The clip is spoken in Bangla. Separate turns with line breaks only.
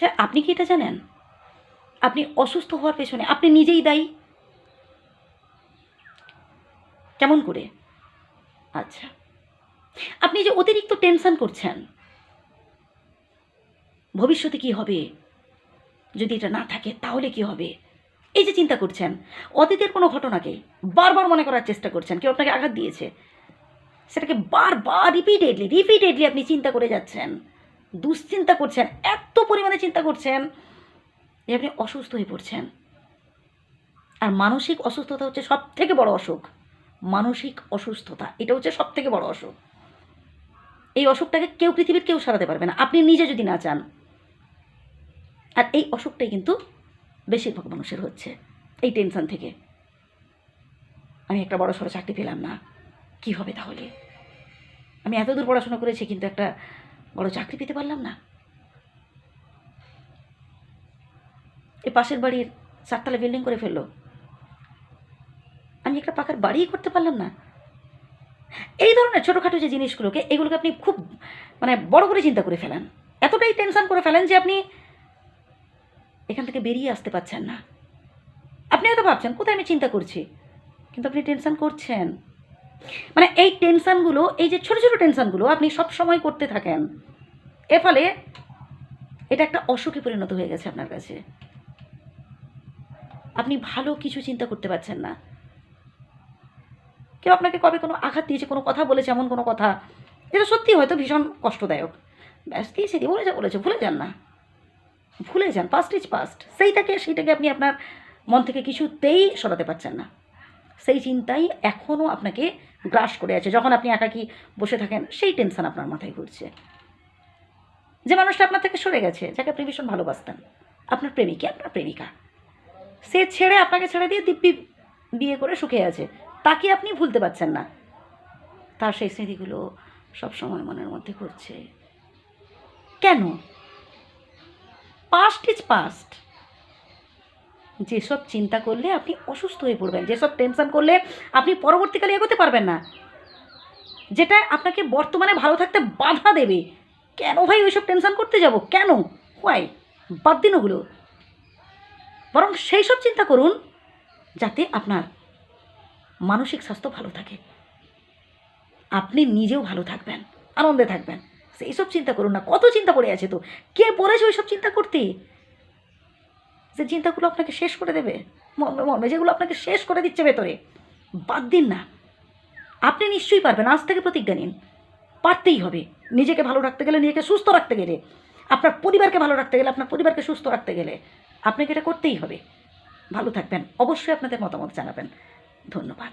আচ্ছা আপনি কি এটা জানেন? আপনি অসুস্থ হওয়ার পেছনে, আপনি নিজেই দায়ী। কেমন করে? আচ্ছা। আপনি যে অতিরিক্ত টেনশন করছেন, ভবিষ্যতে কি হবে? যদি এটা না থাকে, তাহলে কি হবে? এই যে চিন্তা করছেন, অতীতের কোনো ঘটনাকে বারবার মনে করার চেষ্টা করছেন, কেউ আপনাকে আঘাত দিয়েছে, সেটাকে বারবার রিপিটেডলি রিপিটেডলি আপনি চিন্তা করে যাচ্ছেন। দুশ্চিন্তা করছেন, এত পরিমাণে চিন্তা করছেন যে আপনি অসুস্থ হয়ে পড়ছেন। আর মানসিক অসুস্থতা হচ্ছে সব থেকে বড় অসুখ। মানসিক অসুস্থতা, এটা হচ্ছে সব থেকে বড় অসুখ। এই অসুখটাকে কেউ, পৃথিবীর কেউ সারাতে পারবে না। আপনি নিজে যদি না চান, আর এই অসুখটাই কিন্তু বেশিরভাগ মানুষের হচ্ছে, এই টেনশন থেকে। আমি একটা বড় সড়ো চাকরি পেলাম না। কি হবে তাহলে? আমি এতদূর পড়াশোনা করেছি, কিন্তু একটা বড় চাকরি পেতে পারলাম না। এই পাশের বাড়ির চারতলা বিল্ডিং করে ফেলল। আমি একটা পাকার বাড়িই করতে পারলাম না। এই ধরনের ছোটোখাটো যে জিনিসগুলোকে, এগুলোকে আপনি খুব মানে বড় করে চিন্তা করে ফেলেন। এতটাই টেনশন করে ফেলেন যে আপনি এখান থেকে বেরিয়ে আসতে পারছেন না। আপনি হয়তো ভাবছেন, কোথায় আমি চিন্তা করছি? কিন্তু আপনি টেনশন করছেন। মানে এই টেনশনগুলো এই যে ছোটো ছোটো টেনশনগুলো আপনি সব সময় করতে থাকেন, এর ফলে এটা একটা অসুখে পরিণত হয়ে গেছে আপনার কাছে। আপনি ভালো কিছু চিন্তা করতে পারছেন না। কেউ আপনাকে কবে কোনো আঘাত দিয়েছে, কোনো কথা বলেছে, এমন কোনো কথা, যেটা সত্যি হয়তো ভীষণ কষ্টদায়ক। ব্যাস দিয়েছে দিয়ে বলেছে বলেছে, ভুলে যান না। ভুলে যান পাস্ট ইজ পাস্ট সেইটাকে সেইটাকে আপনি আপনার মন থেকে কিছুতেই সরাতে পারছেন না। সেই চিন্তাই এখনও আপনাকে গ্রাস করে আছে। যখন আপনি একাকি বসে থাকেন, সেই টেনশন আপনার মাথায় ঘুরছে। যে মানুষটা আপনার থেকে সরে গেছে, যাকে আপনি ভীষণ ভালোবাসতেন, আপনার প্রেমিকা আপনার প্রেমিকা। সে ছেড়ে আপনাকে ছেড়ে দিয়ে দিব্যি বিয়ে করে সুখে আছে। তাকে আপনি ভুলতে পারছেন না? তার সেই স্মৃতিগুলো সবসময় মনের মধ্যে ঘুরছে। কেন? পাস্ট ইজ পাস্ট যেসব চিন্তা করলে আপনি অসুস্থ হয়ে পড়বেন, যেসব টেনশন করলে আপনি পরবর্তীকালে এগোতে পারবেন না, যেটা আপনাকে বর্তমানে ভালো থাকতে বাধা দেবে। কেন ভাই ওইসব টেনশন করতে যাব? কেন? হোয়াই বাদ দিন ওগুলো। বরং সেই সব চিন্তা করুন যাতে আপনার মানসিক স্বাস্থ্য ভালো থাকে। আপনি নিজেও ভালো থাকবেন, আনন্দে থাকবেন। সেই সব চিন্তা করুন না। কত চিন্তা পড়ে আছে তো? কে বলেছে ওই সব চিন্তা করতে? যে চিন্তাগুলো আপনাকে শেষ করে দেবে মর্মে যেগুলো আপনাকে শেষ করে দিচ্ছে ভেতরে, বাদ দিন না। আপনি নিশ্চয়ই পারবেন, আজ থেকে প্রতিজ্ঞা নিন। পারতেই হবে। নিজেকে ভালো রাখতে গেলে, নিজেকে সুস্থ রাখতে গেলে, আপনার পরিবারকে ভালো রাখতে গেলে, আপনার পরিবারকে সুস্থ রাখতে গেলে, আপনাকে এটা করতেই হবে। ভালো থাকবেন। অবশ্যই আপনাদের মতামত জানাবেন। ধন্যবাদ।